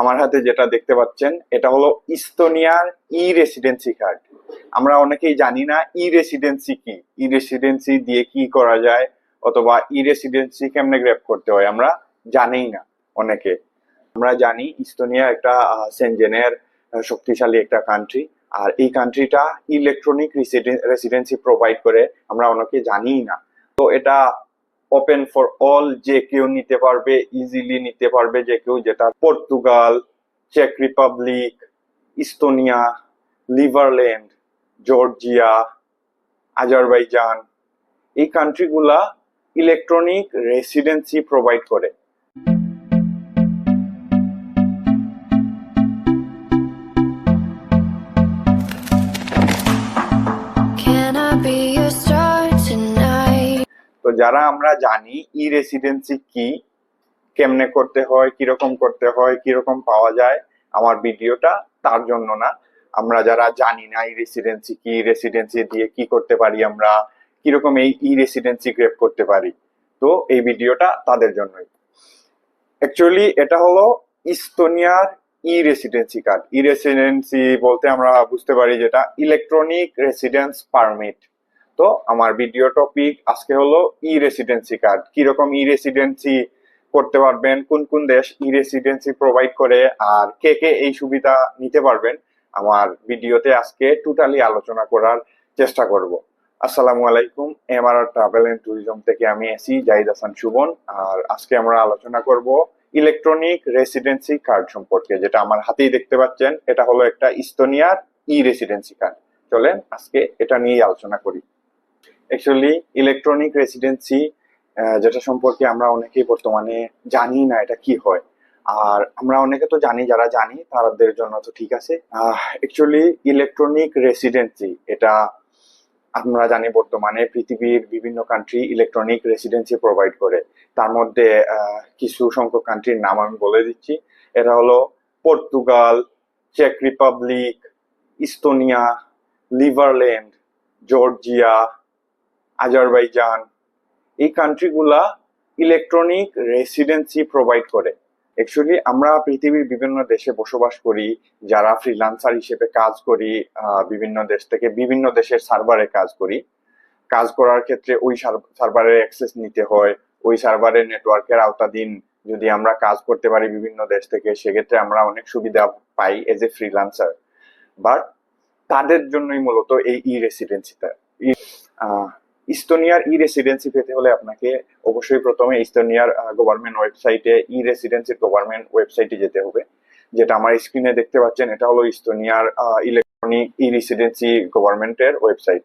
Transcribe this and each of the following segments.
আমার হাতে যেটা দেখতে পাচ্ছেন, এটা হলো ইস্তোনিয়ার ই রেসিডেন্সি কার্ড আমরা অনেকেই জানি না ই রেসিডেন্সি কি। ই রেসিডেন্সি দিয়ে কি করা যায়, অথবা ই রেসিডেন্সি কেমনে গ্র্যাপ করতে হয়, আমরা জানিই না অনেকে। আমরা জানি ইস্তোনিয়া একটা সেনজেনের শক্তিশালী একটা কান্ট্রি আর এই কান্ট্রিটা ইলেকট্রনিক রেসিডেন্সি প্রোভাইড করে, আমরা অনেকে জানিই না। তো এটা ওপেন ফর অল যে কেউ নিতে পারবে ইজিলি নিতে পারবে, যে কেউ যেটা Portugal check Republic Estonia Liberland Georgia Azerbaijan এই কান্ট্রিগুলা ইলেকট্রনিক রেসিডেন্সি প্রোভাইড করে। তো যারা আমরা জানি ই রেসিডেন্সি কি, কেমনে করতে হয়, কীরকম করতে হয়, কীরকম পাওয়া যায়, আমার ভিডিওটা তার জন্য না। আমরা যারা জানি না ই রেসিডেন্সি কি রেসিডেন্সি দিয়ে কি করতে পারি আমরা, কীরকম এই ই রেসিডেন্সি গ্রেপ করতে পারি, তো এই ভিডিওটা তাদের জন্যই। অ্যাকচুয়ালি এটা হলো ইস্তোনিয়ার e residency card e residency বলতে আমরা বুঝতে পারি যেটা ইলেকট্রনিক রেসিডেন্স পারমিট তো আমার ভিডিও টপিক আজকে হলো ই রেসিডেন্সি কার্ড কীরকম ই রেসিডেন্সি করতে পারবেন, কোন কোন দেশ ই রেসিডেন্সি প্রোভাইড করে, আর কে কে এই সুবিধা নিতে পারবেন, আমার ভিডিওতে আজকে টোটালি আলোচনা করার চেষ্টা করব। আসসালামু আলাইকুম এমআর ট্রাভেল এন্ড ট্যুরিজম থেকে আমি এসি জাহিদ হাসান সুবন আর আজকে আমরা আলোচনা করব ইলেকট্রনিক রেসিডেন্সি কার্ড সম্পর্কে, যেটা আমার হাতেই দেখতে পাচ্ছেন, এটা হলো একটা ইস্তোনিয়ার ই রেসিডেন্সি কার্ড চলেন আজকে এটা নিয়েই আলোচনা করি। অ্যাকচুয়ালি ইলেকট্রনিক রেসিডেন্সি যেটা সম্পর্কে আমরা অনেকেই বর্তমানে জানি না এটা কি হয়। আর আমরা অনেকে তো জানি, যারা জানি, তাদের জন্য তো ঠিক আছে। অ্যাকচুয়ালি ইলেকট্রনিক রেসিডেন্সি এটা আমরা জানি বর্তমানে পৃথিবীর বিভিন্ন কান্ট্রি ইলেকট্রনিক রেসিডেন্সি প্রোভাইড করে। তার মধ্যে কিছু সংখ্যক কান্ট্রির নাম আমি বলে দিচ্ছি। এটা হলো Portugal check Republic Estonia Liberland Georgia Azerbaijan, এই কান্ট্রিগুলা ইলেকট্রনিক রেসিডেন্সি প্রোভাইড করে। অ্যাকচুয়ালি আমরা পৃথিবীর বিভিন্ন দেশে বসবাস করি, যারা ফ্রিল্যান্সার হিসেবে কাজ করি বিভিন্ন দেশ থেকে বিভিন্ন দেশের সার্ভারে কাজ করি। কাজ করার ক্ষেত্রে ওই সার্ভারের অ্যাক্সেস নিতে হয়, ওই সার্ভারের নেটওয়ার্কের আওতাধীন যদি আমরা কাজ করতে পারি বিভিন্ন দেশ থেকে, সেক্ষেত্রে আমরা অনেক সুবিধা পাই এজ এ ফ্রিল্যান্সার বাট তাদের জন্যই মূলত এই ই রেসিডেন্সিটা ইস্তোনিয়ার ই রেসিডেন্সি পেতে হলে আপনাকে অবশ্যই প্রথমে ইস্তোনিয়ার গভর্নমেন্ট ওয়েবসাইটে ই রেসিডেন্সির গভর্নমেন্ট ওয়েবসাইটে যেতে হবে। যেটা আমার স্ক্রিনে দেখতে পাচ্ছেন, এটা হলো ইস্তোনিয়ার ইলেকট্রনিক ই রেসিডেন্সি গভর্নমেন্টের ওয়েবসাইট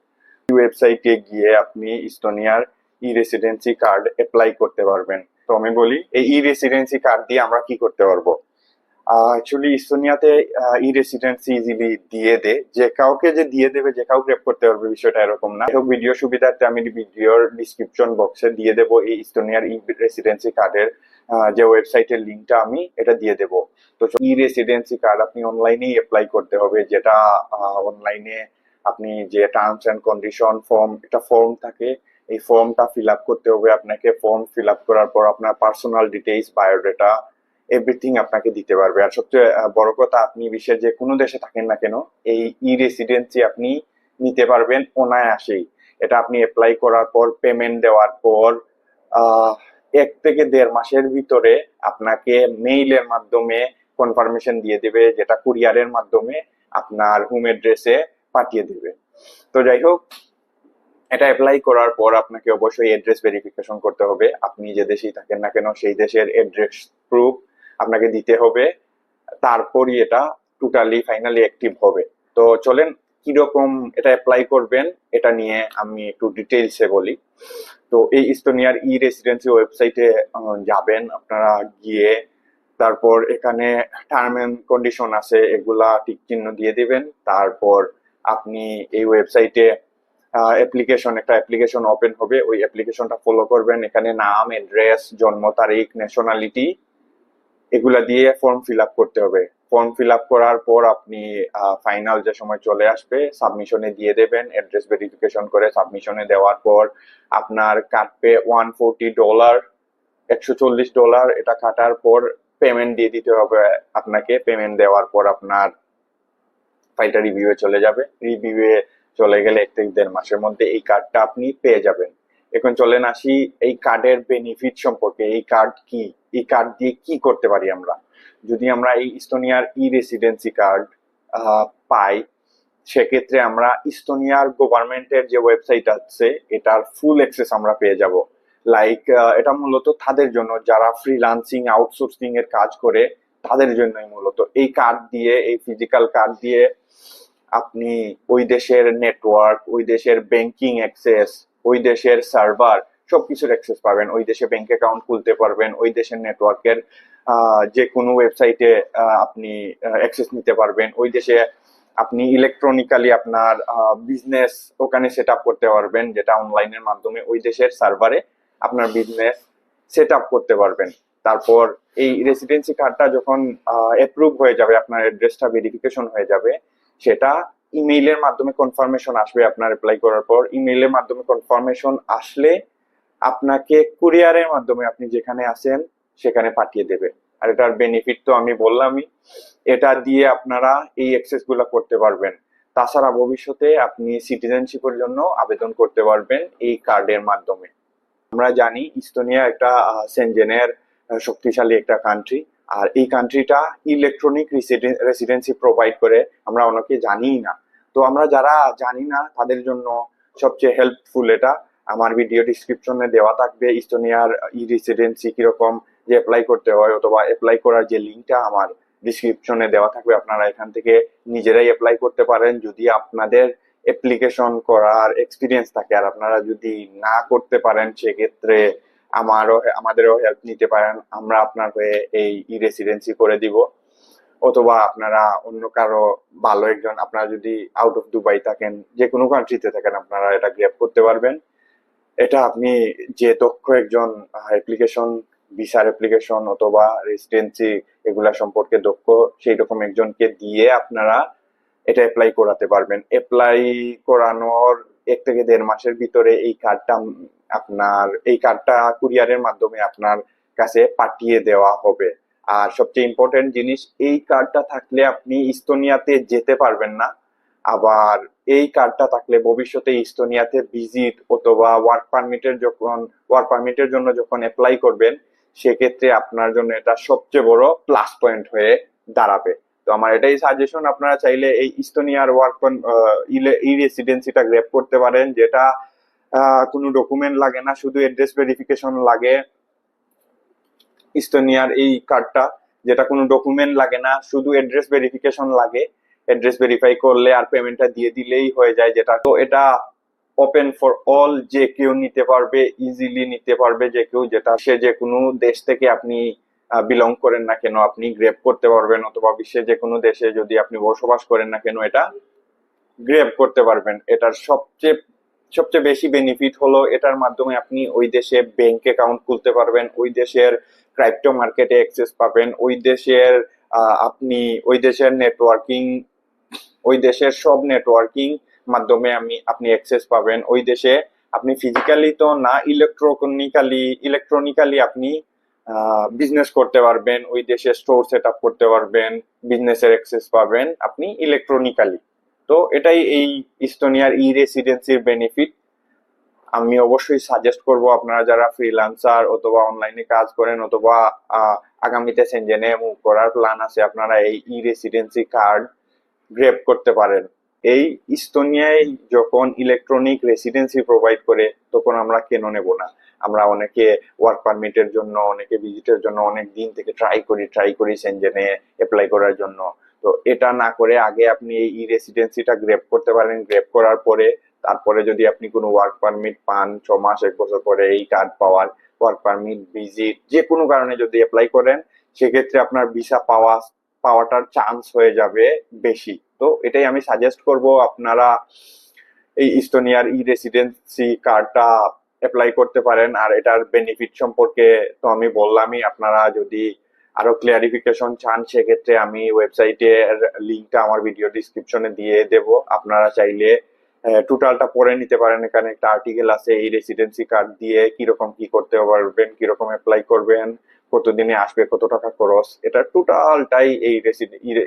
এই ওয়েবসাইটে গিয়ে আপনি ইস্তোনিয়ার ই রেসিডেন্সি কার্ড অ্যাপ্লাই করতে পারবেন। তো আমি বলি, এই ই রেসিডেন্সি কার্ড দিয়ে আমরা কি করতে পারব? অ্যাকচুয়ালি ইস্তোনিয়াতে ই রেসিডেন্সি ইজিলি দিয়ে দে। যে কাউকে যে দিয়ে দেবে, যে কাউ গ্রেপ করতে পারবে, বিষয়টা এরকম না। হোক ভিডিও সুবিধার্থে আমি ভিডিওর ডিসক্রিপশন বক্সে দিয়ে দেবো এই ইস্তোনিয়ার ই রেসিডেন্সি কার্ডের যে ওয়েবসাইটের লিঙ্কটা আমি এটা দিয়ে দেবো। তো ই রেসিডেন্সি কার্ড আপনি অনলাইনেই অ্যাপ্লাই করতে হবে, যেটা অনলাইনে আপনি যে টার্মস অ্যান্ড কন্ডিশন ফর্ম একটা ফর্ম থাকে, এই ফর্মটা ফিল আপ করতে হবে। আপনাকে ফর্ম ফিল আপ করার পর আপনার পার্সোনাল ডিটেইলস বায়োডাটা এভরিথিং আপনাকে দিতে পারবে। আর সবচেয়ে বড় কথা, আপনি বিশ্বের যে কোনো দেশে থাকেন না কেন, এই ই রেসিডেন্সি আপনি নিতে পারবেন অনায়াসেই। এটা আপনি অ্যাপ্লাই করার পর পেমেন্ট দেওয়ার পর এক থেকে দেড় মাসের ভিতরে আপনাকে মেইলের মাধ্যমে কনফার্মেশন দিয়ে দেবে, যেটা কুরিয়ারের মাধ্যমে আপনার হোম অ্যাড্রেসে পাঠিয়ে দেবে। তো যাই হোক, এটা অ্যাপ্লাই করার পর আপনাকে অবশ্যই অ্যাড্রেস ভেরিফিকেশন করতে হবে। আপনি যে দেশেই থাকেন না কেন, সেই দেশের অ্যাড্রেস প্রুফ আপনাকে দিতে হবে। তারপরই এটা টোটালি ফাইনালি অ্যাক্টিভ হবে। তো চলেন, কীরকম এটা অ্যাপ্লাই করবেন, এটা নিয়ে আমি একটু ডিটেলসে বলি। তো এই ইস্তোনিয়ার ই রেসিডেন্সি ওয়েবসাইটে যাবেন আপনারা গিয়ে। তারপর এখানে টার্ম এন্ড কন্ডিশন আছে, এগুলা টিক চিহ্ন দিয়ে দিবেন। তারপর আপনি এই ওয়েবসাইটে অ্যাপ্লিকেশন একটা অ্যাপ্লিকেশন ওপেন হবে। ওই অ্যাপ্লিকেশনটা ফলো করবেন। এখানে নাম অ্যাড্রেস জন্ম তারিখ ন্যাশনালিটি এগুলা দিয়ে ফর্ম ফিল আপ করতে হবে। ফর্ম ফিল আপ করার পর আপনি ফাইনাল যে সময় চলে আসবে সাবমিশনে দিয়ে দেবেন অ্যাড্রেস ভেরিফিকেশন করে সাবমিশনে দেওয়ার পর আপনার কাটবে ওয়ান ফোরটি ডলার একশো চল্লিশ ডলার এটা কাটার পর পেমেন্ট দিয়ে দিতে হবে আপনাকে। পেমেন্ট দেওয়ার পর আপনার ফাইলটা রিভিউয়ে চলে যাবে। রিভিউয়ে চলে গেলে এক থেকে দেড় মাসের মধ্যে এই কার্ডটা আপনি পেয়ে যাবেন। এখন চলেন আসি এই কার্ডের বেনিফিট সম্পর্কে। এই কার্ড কি? এই কার্ড দিয়ে কি করতে পারি আমরা? যদি আমরা এই ইস্তোনিয়ার ই রেসিডেন্সি কার্ড পাই, সেক্ষেত্রে আমরা ইস্তোনিয়ার গভর্নমেন্টের যে ওয়েবসাইট আছে, এটার ফুল অ্যাক্সেস আমরা পেয়ে যাব। লাইক এটা মূলত তাদের জন্য। যারা ফ্রিলান্সিং আউটসোর্সিং এর কাজ করে, তাদের জন্যই মূলত। এই কার্ড দিয়ে, এই ফিজিক্যাল কার্ড দিয়ে আপনি ওই দেশের নেটওয়ার্ক ওই দেশের ব্যাংকিং অ্যাক্সেস ওই দেশের সার্ভার সবকিছুর অ্যাক্সেস পাবেন, ওই দেশে ব্যাংক অ্যাকাউন্ট খুলতে পারবেন, ওই দেশের নেটওয়ার্কের যে কোনো ওয়েবসাইটে আপনি অ্যাক্সেস নিতে পারবেন, ওই দেশে আপনি ইলেকট্রনিক্যালি আপনার বিজনেস ওখানে সেট করতে পারবেন, যেটা অনলাইনের মাধ্যমে ওই দেশের সার্ভারে আপনার বিজনেস সেট করতে পারবেন। তারপর এই রেসিডেন্সি কার্ডটা যখন অ্যাপ্রুভ হয়ে যাবে, আপনার অ্যাড্রেসটা ভেরিফিকেশন হয়ে যাবে, সেটা ইমেইলের মাধ্যমে কনফার্মেশন আসবে আপনার অ্যাপ্লাই করার পর। ইমেইলের মাধ্যমে কনফার্মেশন আসলে আপনাকে কুরিয়ারের মাধ্যমে আপনি যেখানে আছেন, সেখানে পাঠিয়ে দেবে। আর এটার বেনিফিট তো আমি বললামই, এটা দিয়ে আপনারা এই অ্যাক্সেসগুলা করতে পারবেন। তাছাড়া ভবিষ্যতে আপনি সিটিজেনশিপের জন্য আবেদন করতে পারবেন এই কার্ডের মাধ্যমে। আমরা জানি, ইস্তোনিয়া একটা সেনজেনের শক্তিশালী একটা কান্ট্রি আর এই কান্ট্রিটা ইলেকট্রনিক রেসিডেন্সি প্রোভাইড করে, আমরা অনেকে জানিই না। তো আমরা যারা জানি না, তাদের জন্য সবচেয়ে হেল্পফুল এটা। আমার ভিডিও ডিসক্রিপশনে দেওয়া থাকবে, ইস্তোনিয়ার ই রেসিডেন্সি কীরকম, যে অ্যাপ্লাই করতে হয়, অথবা অ্যাপ্লাই করার যে লিঙ্কটা আমার ডিসক্রিপশনে দেওয়া থাকবে, আপনারা এখান থেকে নিজেরাই অ্যাপ্লাই করতে পারেন। যদি আপনাদের অ্যাপ্লিকেশন করার এক্সপিরিয়েন্স থাকে, আর আপনারা যদি না করতে পারেন, সেক্ষেত্রে আমারও, আমাদেরও হেল্প নিতে পারেন। আমরা আপনার হয়ে এই ই রেসিডেন্সি করে দিব। অথবা আপনারা অন্য কারও ভালো একজন, আপনারা যদি আউট অফ দুবাই থাকেন, যে কোনো কান্ট্রিতে থাকেন, আপনারা এটা গ্র্যাপ করতে পারবেন। এটা আপনি যে দক্ষ একজন অ্যাপ্লিকেশন ভিসার অ্যাপ্লিকেশন অথবা রেসিডেন্সি এগুলা সম্পর্কে দক্ষ, সেই রকম একজনকে দিয়ে আপনারা এটা অ্যাপ্লাই করাতে পারবেন। অ্যাপ্লাই করানোর এক থেকে দেড় মাসের ভিতরে এই কার্ডটা আপনার এই কার্ডটা কুরিয়ারের মাধ্যমে আপনার কাছে পাঠিয়ে দেওয়া হবে। আর সবচেয়ে ইম্পর্টেন্ট জিনিস, এই কার্ডটা থাকলে আপনি ইস্তোনিয়াতে যেতে পারবেন না। আবার এই কার্ডটা থাকলে ভবিষ্যতে ইস্তোনিয়াতে ভিজিট অথবা ওয়ার্ক পারমিটের যখন ওয়ার্ক পারমিটের জন্য যখন অ্যাপ্লাই করবেন, সেক্ষেত্রে আপনার জন্য এটা সবচেয়ে বড় প্লাস পয়েন্ট হয়ে দাঁড়াবে। তো আমার এটাই সাজেশন আপনারা চাইলে এই ইস্তোনিয়ার ওয়ার্ক ই রেসিডেন্সিটা গ্রেপ করতে পারেন, যেটা কোনো ডকুমেন্ট লাগে না, শুধু অ্যাড্রেস ভেরিফিকেশন লাগে। ইস্তোনিয়ার এই কার্ডটা যেটা কোনো ডকুমেন্ট লাগে না, শুধু অ্যাড্রেস ভেরিফিকেশন লাগে। অ্যাড্রেস ভেরিফাই করলে আর পেমেন্টটা দিয়ে দিলেই হয়ে যায় যেটা। তো এটা ওপেন ফর অল যে কেউ নিতে পারবে ইজিলি নিতে পারবে যে কেউ যেটা। সে যে কোনো দেশ থেকে আপনি বিলং করেন না কেন, আপনি গ্রেপ করতে পারবেন, অথবা বিশ্বের যে কোনো দেশে যদি আপনি বসবাস করেন না কেন, এটা গ্রেপ করতে পারবেন। এটার সবচেয়ে সবচেয়ে বেশি বেনিফিট হলো এটার মাধ্যমে আপনি ওই দেশে ব্যাংক অ্যাকাউন্ট খুলতে পারবেন, ওই দেশের ক্রাইপ্টো মার্কেটে অ্যাক্সেস পাবেন, ওই দেশের আপনি ওই দেশের নেটওয়ার্কিং ওই দেশের সব নেটওয়ার্কিং মাধ্যমে আমি, আপনি অ্যাক্সেস পাবেন। ওই দেশে আপনি ফিজিক্যালি তো না ইলেকট্রনিক্যালি ইলেকট্রনিক্যালি আপনি বিজনেস করতে পারবেন, ওই দেশে স্টোর সেট আপ করতে পারবেন বিজনেসের অ্যাক্সেস পাবেন, আপনি ইলেকট্রনিক্যালি তো এটাই এই ইস্তোনিয়ার ই রেসিডেন্সির বেনিফিট আমি অবশ্যই সাজেস্ট করব আপনারা যারা ফ্রিল্যান্সার অথবা অনলাইনে কাজ করেন অথবা আগামীতে সেনজেনে মুভ করার প্ল্যান আছে, আপনারা এই ই রেসিডেন্সি কার্ড গ্রেপ করতে পারেন। এই ইস্তোনিয়ায় যখন ইলেকট্রনিক রেসিডেন্সি প্রোভাইড করে, তখন আমরা কেন নেব না? আমরা অনেকে ওয়ার্ক পারমিটের জন্য, অনেকে ভিজিটের জন্য অনেক দিন থেকে ট্রাই করি ট্রাই করি সেনজেনে অ্যাপ্লাই করার জন্য। তো এটা না করে আগে আপনি এই ই রেসিডেন্সিটা গ্রেপ করতে পারেন। গ্রেপ করার পরে, তারপরে যদি আপনি কোনো ওয়ার্ক পারমিট পান, ছ মাস, এক বছর পরে এই কার্ড পাওয়ার ওয়ার্ক পারমিট ভিজিট যে কোনো কারণে যদি অ্যাপ্লাই করেন, সেক্ষেত্রে আপনার ভিসা পাওয়া, পাওয়াটার চান্স হয়ে যাবে বেশি। তো এটাই আমি সাজেস্ট করব আপনারা এই ইস্তোনিয়ার ই রেসিডেন্সি কার্ডটা অ্যাপ্লাই করতে পারেন। আর এটার বেনিফিট সম্পর্কে তো আমি বললামই, আপনারা যদি আরও ক্লিয়ারিফিকেশন চান, সেক্ষেত্রে আমি ওয়েবসাইটের লিঙ্কটা আমার ভিডিও ডিসক্রিপশনে দিয়ে দেব। আপনারা চাইলে টোটালটা পড়ে নিতে পারেন। এখানে একটা আর্টিকেল আছে, এই রেসিডেন্সি কার্ড দিয়ে কীরকম কি করতে পারবেন, কীরকম অ্যাপ্লাই করবেন, কতদিনে আসবে, কত টাকা খরচ। এটা টোটালটাই এই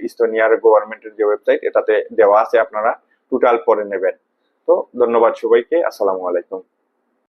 ইস্তোনিয়ার গভর্নমেন্টের যে ওয়েবসাইট এটাতে দেওয়া আছে, আপনারা টোটাল পরে নেবেন। তো ধন্যবাদ সবাইকে, আসসালামু আলাইকুম।